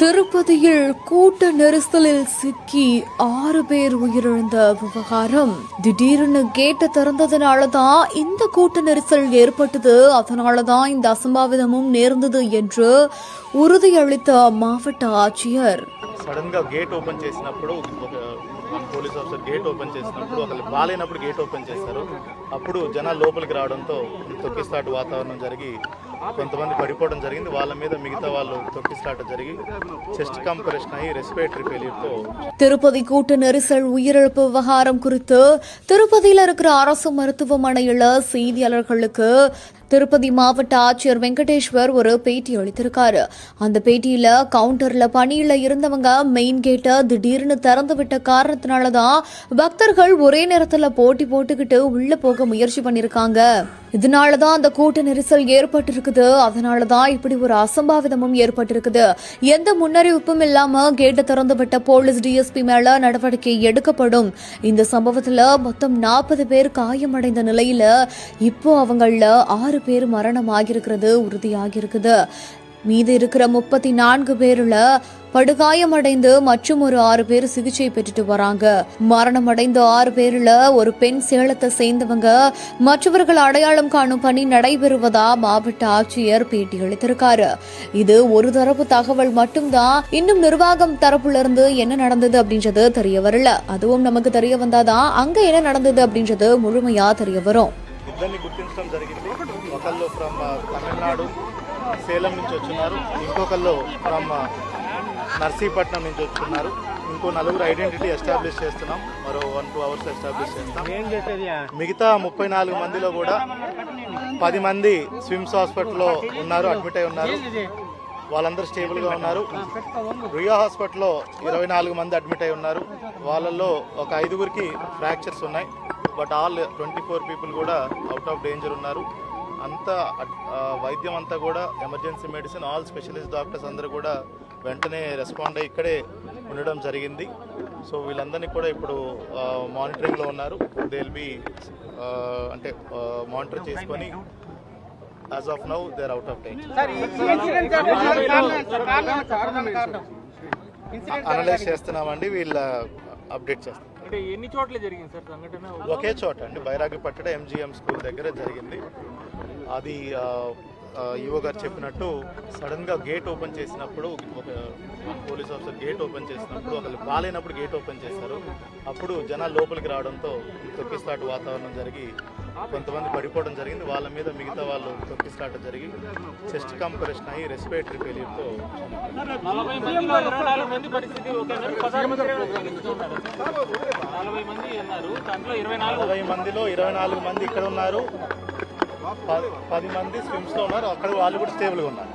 திருப்பதியில் கூட்ட நெரிசலில் சிக்கி ஆறு பேர் உயிரிழந்த விவகாரம் திடீர்னு கேட்ட திறந்ததுனால தான் இந்த கூட்ட நெரிசல் ஏற்பட்டது அதனால தான் இந்த அசம்பாவிதமும் நேர்ந்தது என்று உறுதியளித்த மாவட்ட ஆட்சியர் సడన్ గా గేట్ ఓపెన్ చేసినప్పుడు ఒక మన పోలీస్ ఆఫీసర్ గేట్ ఓపెన్ చేసినప్పుడు ఒకళ్ళు బాగాలేనప్పుడు గేట్ ఓపెన్ చేస్తారు అప్పుడు జనాలు లోపలికి రావడంతో తొక్కిస్తాటు వాతావరణం జరిగి కొంతమంది పడిపోవడం జరిగింది వాళ్ళ మీద మిగతా వాళ్ళు తొక్కిస్తాట జరిగి చెస్ట్ కంప్రెషన్ అయ్యి రెస్పిరేటరీ ఫెయిల్యూర్తో திருப்பதி கூட்ட நெரிசல் உயிரிழப்பு விவகாரம் குறித்து திருப்பதியில் இருக்கிற அரசு மருத்துவமனையில செய்தியாளர்களுக்கு திருப்பதி மாவட்ட ஆட்சியர் வெங்கடேஸ்வர் ஒரு பேட்டி அளித்திருக்காரு. அந்த பேட்டியில கவுண்டர்ல பணியில இருந்தவங்க மெயின் கேட்டை திடீர்னு திறந்து விட்ட காரணத்தினாலதான் பக்தர்கள் ஒரே நேரத்துல போட்டி போட்டுக்கிட்டு உள்ள போக முயற்சி பண்ணிருக்காங்க. இதனாலதான் அந்த கூட்ட நெரிசல் ஏற்பட்டிருக்குது. அதனாலதான் இப்படி ஒரு அசம்பாவிதமும் ஏற்பட்டிருக்குது. எந்த முன்னறிவிப்பும் இல்லாம கேட்டை திறந்து விட்ட போலீஸ் டிஎஸ்பி மேல நடவடிக்கை எடுக்கப்படும். இந்த சம்பவத்துல மொத்தம் நாற்பது பேர் காயமடைந்த நிலையில இப்போ அவங்கள ஆறு பேர் மரணம் ஆகியிருக்கிறது உறுதியாகியிருக்குது. மீது இருக்கிற முப்பத்தி நான்கு பேர்ல படுகாயமடைந்து மற்றும் ஒரு ஆறு பேர் சிகிச்சை பெற்றுட்டு வராங்க. மரணம் அடைந்த ஆறு பேர்ல ஒரு பெண் சேலத்தை சேர்ந்தவங்க மற்றவர்கள் அடையாளம் காணும் பணி நடைபெறுவதா மாவட்ட ஆட்சியர் பேட்டி அளித்திருக்காரு. இது ஒரு தரப்பு தகவல் மட்டும்தான் இன்னும் நிர்வாகம் தரப்புல இருந்து என்ன நடந்தது அப்படின்றது தெரிய வரல. அதுவும் நமக்கு தெரிய வந்தாதான் அங்க என்ன நடந்தது அப்படின்றது முழுமையா தெரிய வரும். ఇద్దరిని గుర్తించడం జరిగింది. ఒకళ్ళు ఫ్రమ్ తమిళనాడు సేలం నుంచి వచ్చున్నారు ఇంకొకళ్ళు ఫ్రమ్ నర్సీపట్నం నుంచి వచ్చున్నారు ఇంకో నలుగురు ఐడెంటిటీ ఎస్టాబ్లిష్ చేస్తున్నాం. మరో వన్ టూ అవర్స్ ఎస్టాబ్లిష్ చేస్తాం. మిగతా ముప్పై నాలుగు మందిలో కూడా పది మంది స్విమ్స్ హాస్పిటల్లో ఉన్నారు అడ్మిట్ అయి ఉన్నారు. వాళ్ళందరూ స్టేబుల్గా ఉన్నారు. రియా హాస్పిటల్లో ఇరవై నాలుగు మంది అడ్మిట్ అయి ఉన్నారు. వాళ్ళల్లో ఒక ఐదుగురికి ఫ్రాక్చర్స్ ఉన్నాయి. But all twenty four people కూడా అవుట్ ఆఫ్ డేంజర్ ఉన్నారు. అంతా వైద్యం అంతా కూడా emergency medicine all specialist doctors అందరూ కూడా వెంటనే రెస్పాండ్ అయ్యి ఇక్కడే ఉండడం జరిగింది. సో వీళ్ళందరినీ కూడా ఇప్పుడు మానిటరింగ్లో ఉన్నారు. దే విల్ బి అంటే మానిటర్ చేసుకొని as of now they are out of danger analyse చేస్తున్నామండి వీళ్ళ అప్డేట్ చేస్తాం. అంటే ఎన్ని చోట్ల జరిగింది సార్ సంఘటన? ఒకే చోట అండి. బైరాగి పట్టడ ఎంజిఎం స్కూల్ దగ్గర జరిగింది. అది ఆ, ఈవో గారు చెప్పినట్టు సడన్గా గేట్ ఓపెన్ చేసినప్పుడు ఒక పోలీస్ ఆఫీసర్ గేట్ ఓపెన్ చేసినప్పుడు ఒకళ్ళు బాగాలేనప్పుడు గేట్ ఓపెన్ చేస్తారు అప్పుడు జనాలు లోపలికి రావడంతో తొక్కిస్తాటు వాతావరణం జరిగి కొంతమంది పడిపోవడం జరిగింది. వాళ్ళ మీద మిగతా వాళ్ళు తొక్కిసలాట జరిగి చెస్ట్ కాంపరేషన్ అయ్యి రెస్పిరేటరీ ఫెయిలియర్తో నలభై మందిలో ఇరవై నాలుగు మంది ఇక్కడ ఉన్నారు. పది మంది స్విమ్స్లో ఉన్నారు. అక్కడ వాళ్ళు కూడా స్టేబుల్గా ఉన్నారు.